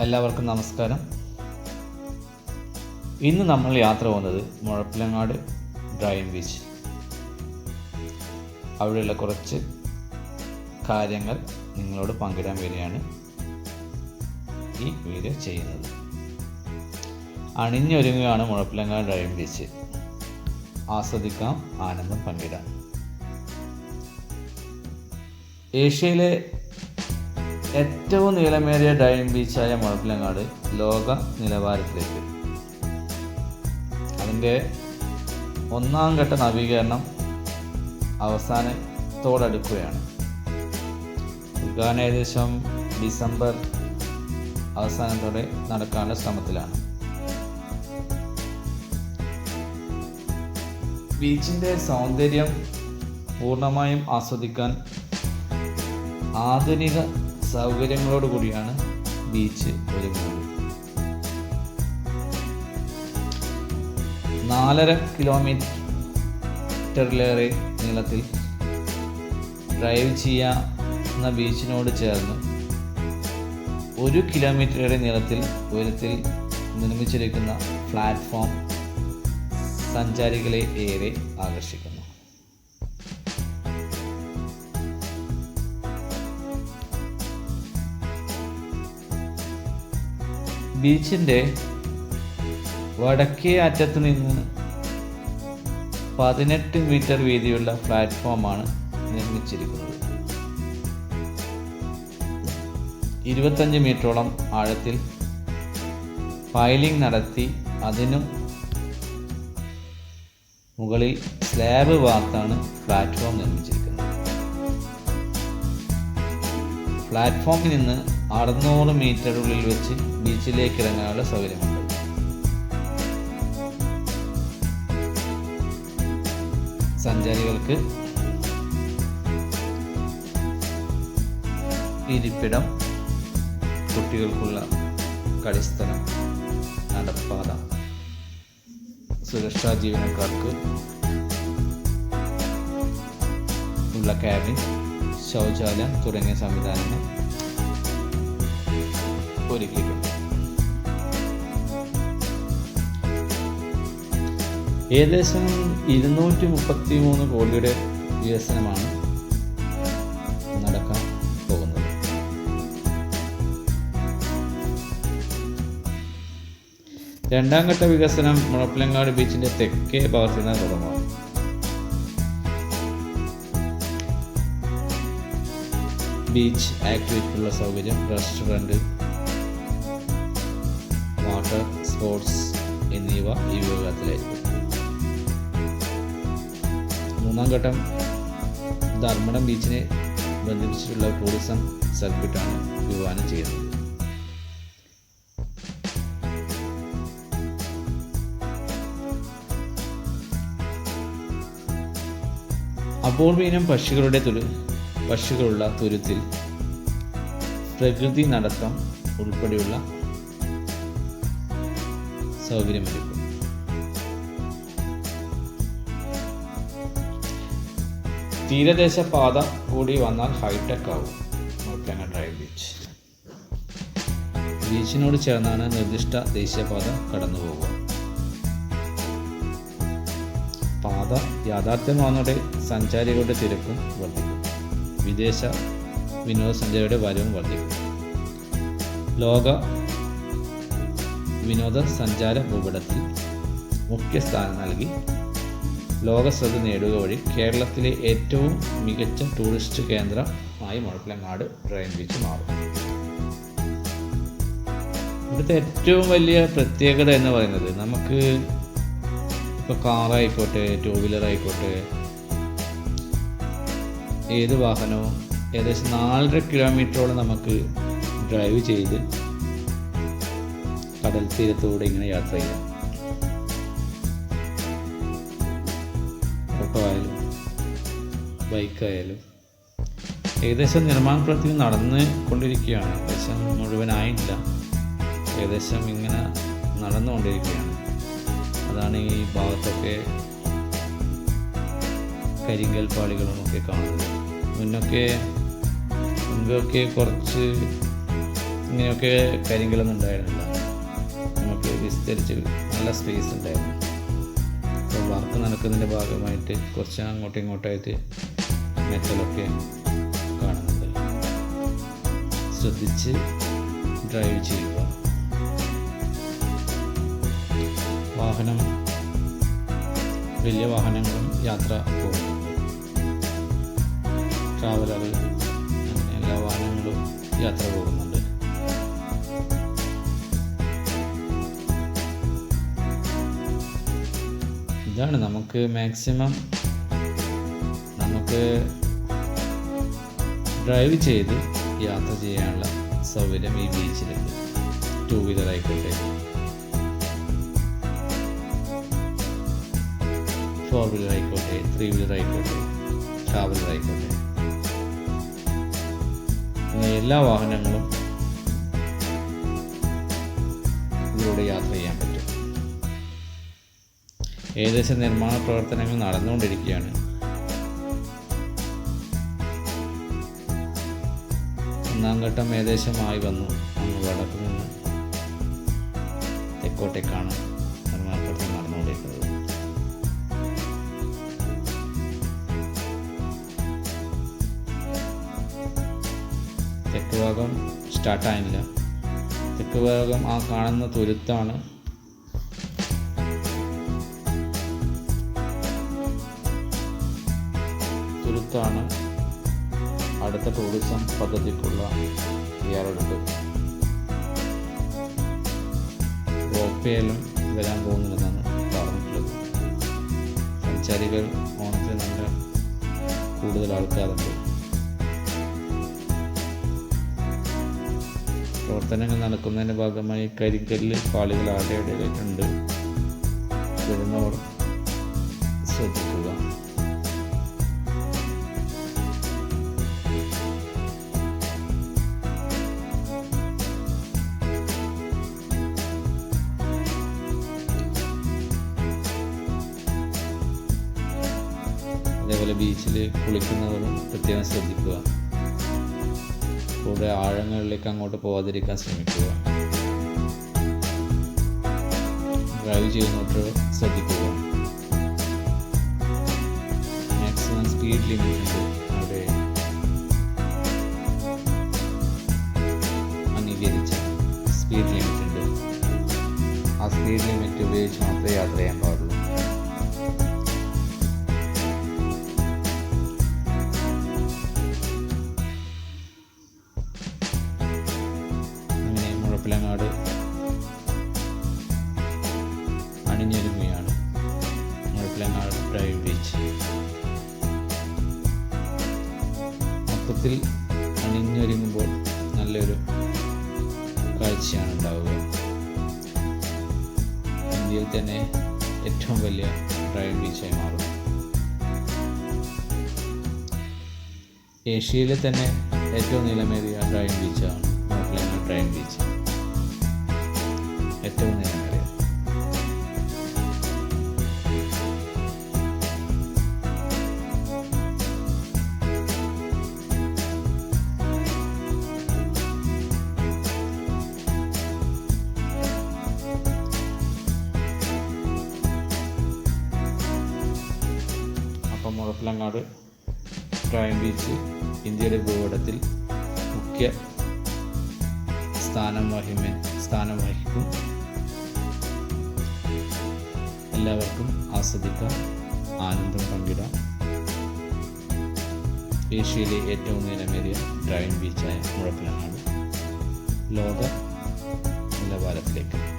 എല്ലാവർക്കും നമസ്കാരം. ഇന്ന് നമ്മൾ യാത്ര പോകുന്നത് മുഴപ്പിലങ്ങാട് ഡ്രൈവിംഗ് ബീച്ച്. അവിടെയുള്ള കുറച്ച് കാര്യങ്ങൾ നിങ്ങളോട് പങ്കിടാൻ വരികയാണ് ഈ വീഡിയോ ചെയ്യുന്നത്. അണിഞ്ഞൊരുങ്ങുകയാണ് മുഴപ്പിലങ്ങാട് ഡ്രൈവിംഗ് ബീച്ച്. ആസ്വദിക്കാം ആനന്ദം പങ്കിടാം. ഏഷ്യയിലെ ഏറ്റവും നീളമേറിയ ഡൈവിംഗ് ബീച്ചായ മുഴപ്പിലങ്ങാട് ലോക നിലവാരത്തിലേക്ക്. അതിന്റെ ഒന്നാം ഘട്ട നവീകരണം അവസാനത്തോടടുക്കുകയാണ്. ഉദ്ഘാടനം ഏകദേശം ഡിസംബർ അവസാനത്തോടെ നടക്കാനുള്ള ശ്രമത്തിലാണ്. ബീച്ചിന്റെ സൗന്ദര്യം പൂർണമായും ആസ്വദിക്കാൻ ആധുനിക സൗകര്യങ്ങളോട് കൂടിയാണ് ബീച്ച് ഒരുങ്ങുന്നത്. നാലര കിലോമീറ്ററിലേറെ നീളത്തിൽ ഡ്രൈവ് ചെയ്യാവുന്ന ബീച്ചിനോട് ചേർന്ന് ഒരു കിലോമീറ്ററേറെ നീളത്തിൽ ഉയരത്തിൽ നിർമ്മിച്ചിരിക്കുന്ന പ്ലാറ്റ്ഫോം സഞ്ചാരികളെ ഏറെ ആകർഷിക്കുന്നു. ബീച്ചിന്റെ വടക്കേ അറ്റത്ത് നിന്ന് പതിനെട്ട് മീറ്റർ വീതിയുള്ള പ്ലാറ്റ്ഫോമാണ് നിർമ്മിച്ചിരിക്കുന്നത്. ഇരുപത്തഞ്ച് മീറ്ററോളം ആഴത്തിൽ ഫയലിംഗ് നടത്തി അതിനും മുകളിൽ സ്ലാബ് വാർത്താണ് പ്ലാറ്റ്ഫോം നിർമ്മിച്ചിരിക്കുന്നത്. പ്ലാറ്റ്ഫോമിൽ നിന്ന് അറുന്നൂറ് മീറ്ററുള്ളിൽ വെച്ച് ബീച്ചിലേക്ക് ഇറങ്ങാനുള്ള സൗകര്യമുണ്ട്. സഞ്ചാരികൾക്ക് ഇരിപ്പിടം കുട്ടികൾക്കുള്ള കളിസ്ഥലം നടപ്പാത സുരക്ഷാ ജീവനക്കാർക്ക് ഉള്ള ക്യാബിൻ ശൗചാലയം തുടങ്ങിയ സംവിധാനങ്ങൾ ഒരുക്കിയിട്ടുണ്ട്. ഏകദേശം ഇരുന്നൂറ്റി മുപ്പത്തി മൂന്ന് കോടിയുടെ വികസനമാണ് നടക്കാൻ പോകുന്നത്. രണ്ടാം ഘട്ട വികസനം മുഴപ്പിലങ്ങാട് ബീച്ചിന്റെ തെക്കേ ഭാഗത്തു നിന്ന് തുടങ്ങും ബീച്ച് ആക്ടിവിറ്റിക്കുള്ള സൗകര്യം റെസ്റ്റോറന്റ് സ്പോർട്സ് എന്നിവ ഈ വിഭാഗത്തിലായിരിക്കും മൂന്നാം ഘട്ടം ധർമ്മടം ബീച്ചിനെ ബന്ധിപ്പിച്ചിട്ടുള്ള ടൂറിസം സർക്യൂട്ടാണ് വിഭാവനം ചെയ്യുന്നത്. അപൂർവീനം പക്ഷികളുടെ തുരു പക്ഷികളുള്ള തുരുത്തിൽ പ്രകൃതി നടത്തം ഉൾപ്പെടെയുള്ള സൗകര്യമൊരുക്കും തീരദേശ പാത കൂടി വന്നാൽ ഹൈടെക് ആവും. നോക്കിയാണ് ഡ്രൈവ് ബീച്ച് ബീച്ചിനോട് ചേർന്നാണ് നിർദ്ദിഷ്ട ദേശീയപാത കടന്നു പോകുക. പാത യാഥാർത്ഥ്യമാകുന്നതോടെ സഞ്ചാരികളുടെ തിരക്കും വർദ്ധിക്കും. വിദേശ വിനോദസഞ്ചാരിയുടെ വരവും വർദ്ധിക്കും. ലോക വിനോദസഞ്ചാര ഭൂപടത്തിൽ മുഖ്യ സ്ഥാനം നൽകി. ലോകശ്രദ്ധ നേടുക വഴി കേരളത്തിലെ ഏറ്റവും മികച്ച ടൂറിസ്റ്റ് കേന്ദ്രമായി മുഴപ്പിലങ്ങാട് ഡ്രൈൻ ബീച്ച് മാറും. ഇവിടുത്തെ ഏറ്റവും വലിയ പ്രത്യേകത എന്ന് പറയുന്നത് നമുക്ക് ഇപ്പോൾ കാറായിക്കോട്ടെ ടൂ വീലർ ആയിക്കോട്ടെ ഏത് വാഹനവും ഏകദേശം നാലര കിലോമീറ്ററോളം നമുക്ക് ഡ്രൈവ് ചെയ്ത് കടൽ തീരത്തൂടെ ഇങ്ങനെ യാത്ര ചെയ്യാം ഓട്ടോ ആയാലും ബൈക്കായാലും ഏകദേശം നിർമ്മാണ പ്രവൃത്തി നടന്ന് കൊണ്ടിരിക്കുകയാണ്. ഏകദേശം മുഴുവനായില്ല ഏകദേശം ഇങ്ങനെ നടന്നുകൊണ്ടിരിക്കുകയാണ് അതാണ് ഈ ഭാഗത്തൊക്കെ കരിങ്കൽ പാളികളും ഒക്കെ കാണുന്നത്. മുന്നൊക്കെ മുൻപൊക്കെ കുറച്ച് ഇങ്ങനെയൊക്കെ കരിങ്കലൊന്നും ഉണ്ടായിരുന്നില്ല. നമുക്ക് വിസ്തരിച്ച് നല്ല സ്പേസ് ഉണ്ടായിരുന്നു. അപ്പോൾ വർക്ക് നടക്കുന്നതിന്റെ ഭാഗമായിട്ട് കുറച്ച് അങ്ങോട്ടും ഇങ്ങോട്ടായിട്ട് മെറ്റലൊക്കെ കാണുന്നുണ്ട്. ശ്രദ്ധിച്ച് ഡ്രൈവ് ചെയ്യുക. വാഹനം വലിയ വാഹനങ്ങളും യാത്ര പോകുന്നു. ട്രാവലർ എല്ലാ വാഹനങ്ങളും യാത്ര പോകുന്നുണ്ട് ഇതാണ്. നമുക്ക് മാക്സിമം നമുക്ക് ഡ്രൈവ് ചെയ്ത് യാത്ര ചെയ്യാനുള്ള സൗകര്യം ഈ ബീച്ചിലുണ്ട് ടൂ വീലർ ആയിക്കോട്ടെ. ഫോർ വീലർ ആയിക്കോട്ടെ ത്രീ വീലർ ആയിക്കോട്ടെ ട്രാവലർ ആയിക്കോട്ടെ. എല്ലാ വാഹനങ്ങളും ഇതിലൂടെ യാത്ര പറ്റും ഏകദേശം നിർമ്മാണ പ്രവർത്തനങ്ങൾ നടന്നുകൊണ്ടിരിക്കുകയാണ്. ഒന്നാം ഘട്ടം ഏകദേശമായി വന്നു. വടക്ക് നിന്ന് തെക്കോട്ടേക്കാണ് നിർമ്മാണ പ്രവർത്തനം നടന്നുകൊണ്ടിരിക്കുന്നത്. തെക്ക് ഭാഗം സ്റ്റാർട്ടായില്ല തെക്ക് ഭാഗം ആ കാണുന്ന തുരുത്താണ് തുരുത്താണ് അടുത്ത ടൂറിസം പദ്ധതിക്കുള്ള തയ്യാറെടുപ്പ്. റോപ്പയിലും വരാൻ പോകുന്നില്ലെന്നാണ് പറഞ്ഞിട്ടുള്ളത്. സഞ്ചാരികൾ ഓണത്തിൽ നല്ല കൂടുതൽ ആൾക്കാരുണ്ട്. പ്രവർത്തനങ്ങൾ നടക്കുന്നതിന്റെ ഭാഗമായി കരിങ്കല്ല് പാളികൾ ആടെ ഇടയിലുണ്ട്. വരുന്നവർ ശ്രദ്ധിക്കുക. അതേപോലെ ബീച്ചിൽ കുളിക്കുന്നവരും പ്രത്യേകം ശ്രദ്ധിക്കുക. കൂടെ ആഴങ്ങളിലേക്ക് അങ്ങോട്ട് പോവാതിരിക്കാൻ ശ്രമിക്കുക. ഡ്രൈവ് ചെയ്യുന്നോട്ട് ശ്രദ്ധിക്കുക. മാക്സിമം സ്പീഡ് ലിമിറ്റ് അവിടെ. അംഗീകരിച്ച സ്പീഡ് ലിമിറ്റ് ഉണ്ട്. ആ സ്പീഡ് ലിമിറ്റ് ഉപയോഗിച്ച് മാത്രമേ യാത്ര ചെയ്യാൻ പാടുള്ളൂ. മൊത്തത്തിൽ അണിഞ്ഞൊരുങ്ങുമ്പോൾ നല്ലൊരു കാഴ്ചയാണ് ഉണ്ടാവുക ഇന്ത്യയിൽ തന്നെ ഏറ്റവും വലിയ ഡ്രൈവ് ബീച്ചായി മാറും. ഏഷ്യയിലെ തന്നെ ഏറ്റവും നീളമേറിയ ഡ്രൈവിംഗ് ബീച്ചാണ് അപ്പം പ്രൈം ബീച്ച് ഇന്ത്യയുടെ ഭൂപടത്തിൽ മുഖ്യ സ്ഥാനം വഹിമ സ്ഥാനം വഹിക്കും. എല്ലാവർക്കും ആസ്വദിക്കാം ആനന്ദം പങ്കിടാം. ഏഷ്യയിലെ ഏറ്റവും നീളമേറിയ ഡ്രൈവിംഗ് ബീച്ചായ മുഴപ്പിലങ്ങാട് ലോക നിലവാരത്തിലേക്ക്.